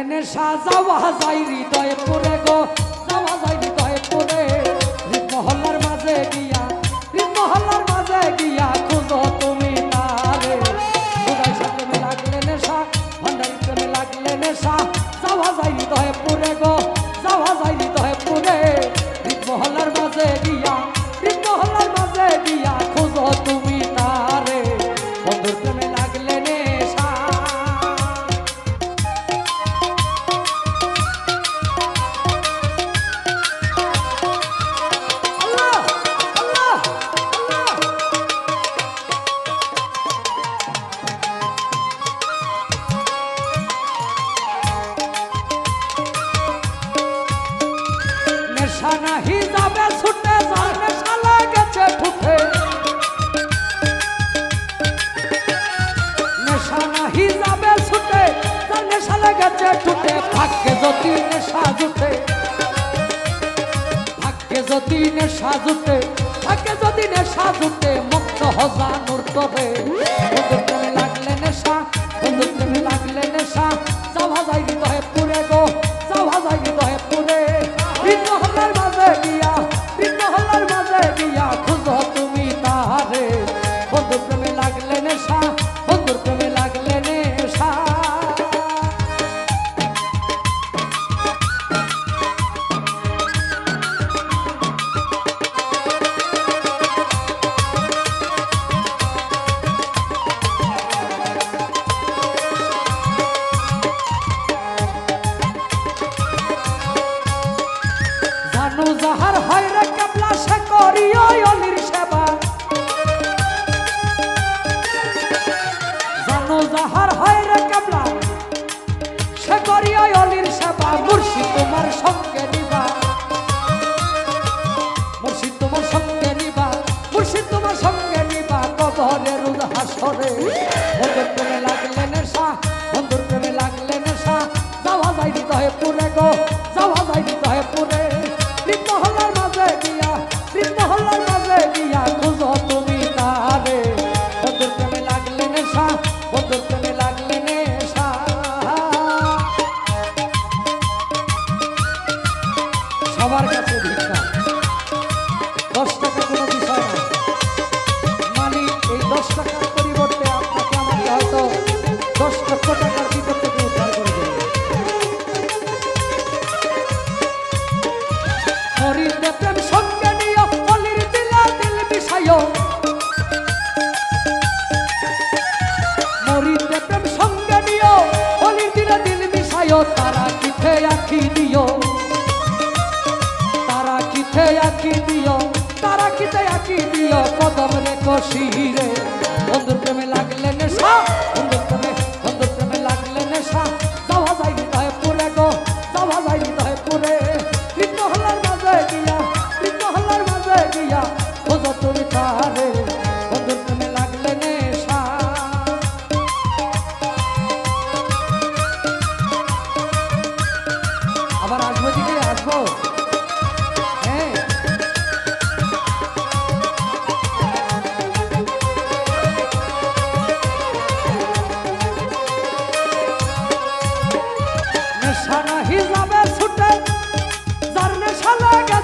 মেনে সাজাও হাজাই হৃদয় পড়ে গো। নেশা নাহি যাবে, ছুটে যার নেশা লেগেছে ঠুটে নেশা নাহি যাবে, ছুটে যার নেশা লেগেছে ঠুটে ভাগ্যে যদি নেশা জুটে ভাগ্যে যদি নেশা জুটে ভাগ্যে যদি নেশা জুটে, মুক্ত হজানোর তবে। লাগলে নেশা লাগলে কাঠে আঁকি দিও, তারা কিতে আঁকি দিও, কদম রে কষি রে বন্ধুর প্রেমে লাগলেন সব।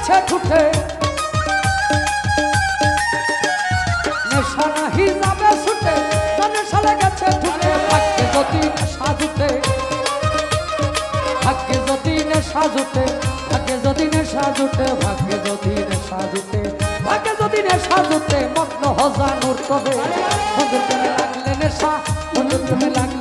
গেছে ছুটে নেশা নাহি যাবে ছুটে নেশালে গেছে ছুটে ভাগ্যে যদি নেশা জুটে, ভাগ্যে যদি নেশা জুটে, ভাগ্যে যদি নেশা জুটে, ভাগ্যে যদি নেশা জুটে, ভাগ্যে যদি নেশা জুটে, মগ্ন হজানুর কবে লাগলে নেশা লাগলে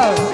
와.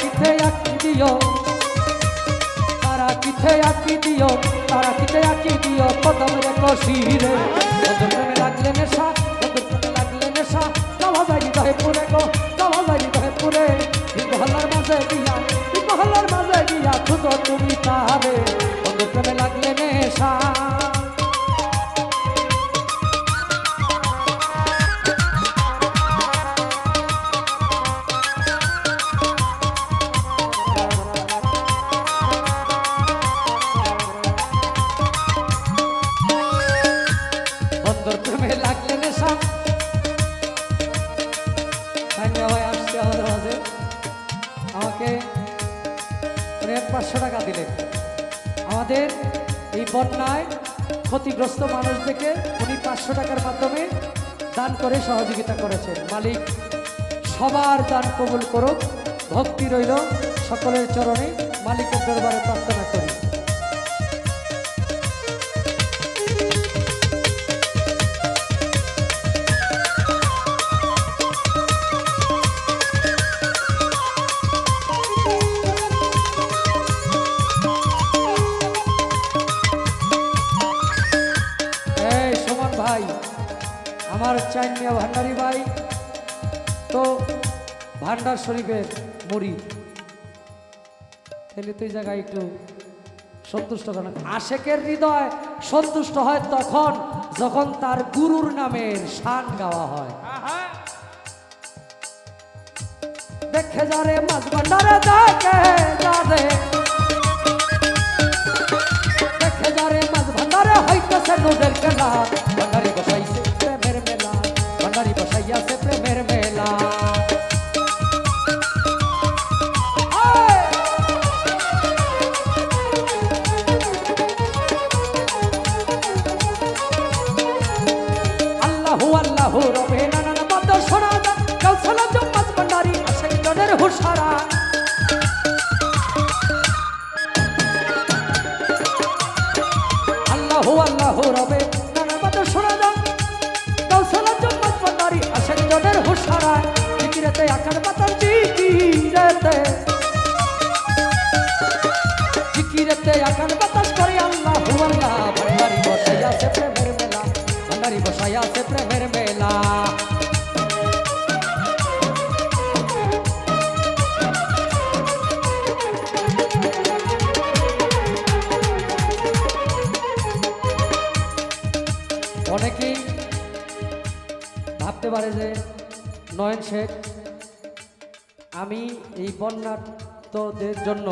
কিতে আঁকি দিও। তারা কিতে আঁকি দিও, তারা কিতে আঁকি দিও। কদম রে কশিরে কদম প্রেমে লাগলে নেশা, কদম লাগলে নেশা। যাওয়া যায় হৃদয়ে পুরে গো যাওয়া যায় হৃদয়ে পুরে মহল্লার মাঝে এই মহল্লার মাঝে গিয়া খুঁজো তুমি তাহারে। কদম লাগলে নেশা দিলেন। আমাদের এই বন্যায় ক্ষতিগ্রস্ত মানুষদেরকে উনি পাঁচশো টাকার মাধ্যমে দান করে সহযোগিতা করেছেন। মালিক, সবার দান কবুল করুক, ভক্তি রইল সকলের চরণে, মালিকের দরবারে প্রার্থনা করি। ভান্ডার শরীফের মুড়ি তাহলে তুই জায়গায় একটু সন্তুষ্ট করেন আশেকের হৃদয় সন্তুষ্ট হয় তখন যখন তার গুরুর নামের শান গাওয়া হয়। দেখে যারে মাছ ভান্ডারে দেখে যারে দেখে যারে মাছ ভান্ডারে হইতেছে নদের খেলা। ভান্ডারি বসাই আছে প্রেমের মেলা। অনেকেই ভাবতে পারে যে, নয়ন শেখ আমি এই বন্যার্থদের জন্য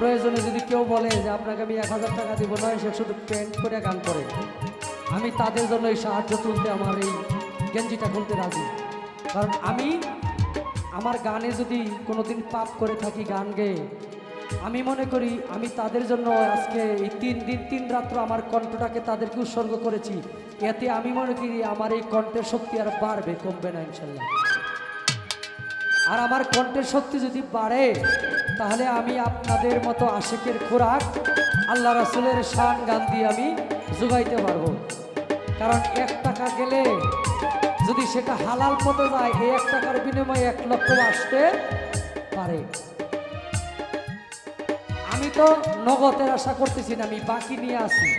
প্রয়োজনে যদি কেউ বলে যে আপনাকে আমি এক হাজার টাকা দিব নয় সে শুধু পেন্ট করে গান করে। আমি তাদের জন্য এই সাহায্য তুলতে আমার এই গেঞ্জিটা খুলতে রাজি। কারণ আমি, আমার গানে যদি কোনোদিন পাপ করে থাকি গান গেয়ে, আমি মনে করি আমি তাদের জন্য আজকে এই তিন দিন, তিন রাত্র আমার কণ্ঠটাকে তাদেরকে উৎসর্গ করেছি। এতে আমি মনে করি আমার এই কণ্ঠের শক্তি আর বাড়বে, কমবে না, ইনশাল্লাহ। আর আমার কণ্ঠের শক্তি যদি বাড়ে, তাহলে আমি আপনাদের মতো আশেকের খোরাক আল্লাহ রাসুলের শান গান দিয়ে আমি যোগাইতে পারব। কারণ এক টাকা গেলে যদি সেটা হালাল পথে যায়, এই এক টাকার বিনিময়ে এক লক্ষ আসতে পারে। আমি তো নগদের আশা করতেছি না, আমি বাকি নিয়ে আসি।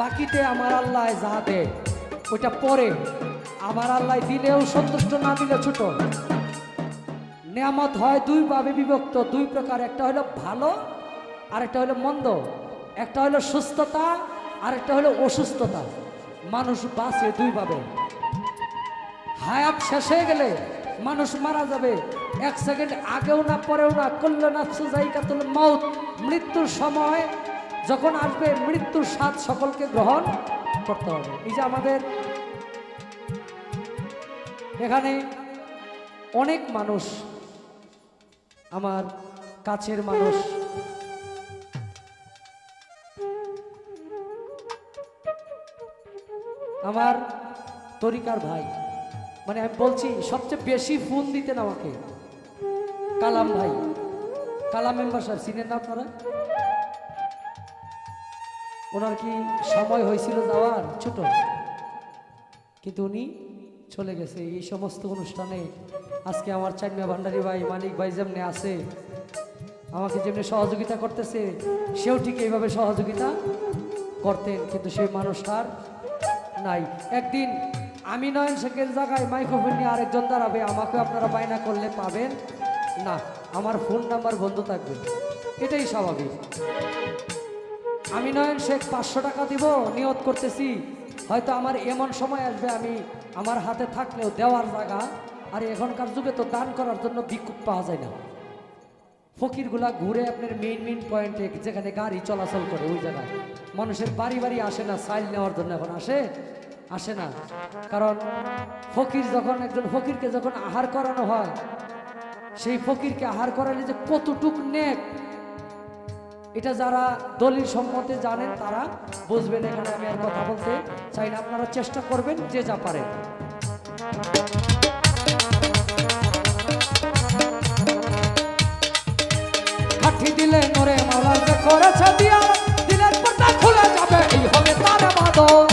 বাকিতে আমার আল্লাহ যা দেয়, ওইটা পরে। আমার আল্লাহ দিলেও সন্তুষ্ট, না দিলে ছোট। নিয়ামত হয় দুই ভাবে বিভক্ত। দুই প্রকার, একটা হলো ভালো আর একটা হলো মন্দ। একটা হলো সুস্থতা আর একটা হলো অসুস্থতা। মানুষ বাঁচে দুইভাবে হায়াত শেষ হয়ে গেলে মানুষ মারা যাবে। এক সেকেন্ড আগেও না, পরেও না। না সুজাইকাতুল মৌত মৃত্যুর সময় যখন আসবে, মৃত্যুর স্বাদ সকলকে গ্রহণ করতে হবে। এই যে আমাদের এখানে অনেক মানুষ আমার কাছের মানুষ। আমার তরিকার ভাই। মানে আমি বলছি, সবচেয়ে বেশি ফোন দিতেন আমাকে। কালাম ভাই। কালাম মেম্বার সাহেব, চিনেন না আপনারা? ওনার কি সময় হয়েছিল যাওয়ার? ছোট। কিন্তু উনি চলে গেছে। এই সমস্ত অনুষ্ঠানে আজকে আমার চাকমা ভান্ডারি ভাই, মানিক ভাই যেমনি আছে, আমাকে যেমনি সহযোগিতা করতেছে, সেও ঠিক এইভাবে সহযোগিতা করতেন, কিন্তু সেই মানুষটার নাই। একদিন আমি নয়ন শেখের জায়গায় মাইক্রোফোন নিয়ে আরেকজন দাঁড়াবে আমাকে আপনারা বায়না করলে পাবেন না। আমার ফোন নাম্বার বন্ধ থাকবে। এটাই স্বাভাবিক। আমি নয়ন শেখ পাঁচশো টাকা দিব, নিয়ত করতেছি। হয়তো আমার এমন সময় আসবে, আমি আমার হাতে থাকলেও দেওয়ার জায়গা। আর এখনকার যুগে তো দান করার জন্য বিক্ষোভ পাওয়া যায় না। ফকিরগুলা ঘুরে আপনার মেইন মেইন পয়েন্টে যেখানে গাড়ি চলাচল করে, ওই জায়গায়। মানুষের বাড়ি বাড়ি আসে না, সাইল নেওয়ার জন্য এখন আসে? আসে না। কারণ ফকির যখন একজন ফকিরকে যখন আহার করানো হয়, সেই ফকিরকে আহার করালে যে কতটুক নেক এটা যারা দলিল সম্মতে জানেন তারা বুঝবেন এখানে আমি আর কথা বলতে চাই না। আপনারা চেষ্টা করবেন যে যা পারেন। কাঠি দিলে নরে মাওলা যে করেছে দিয়া দিনের খুলে যাবে, এই হবে তার মাদক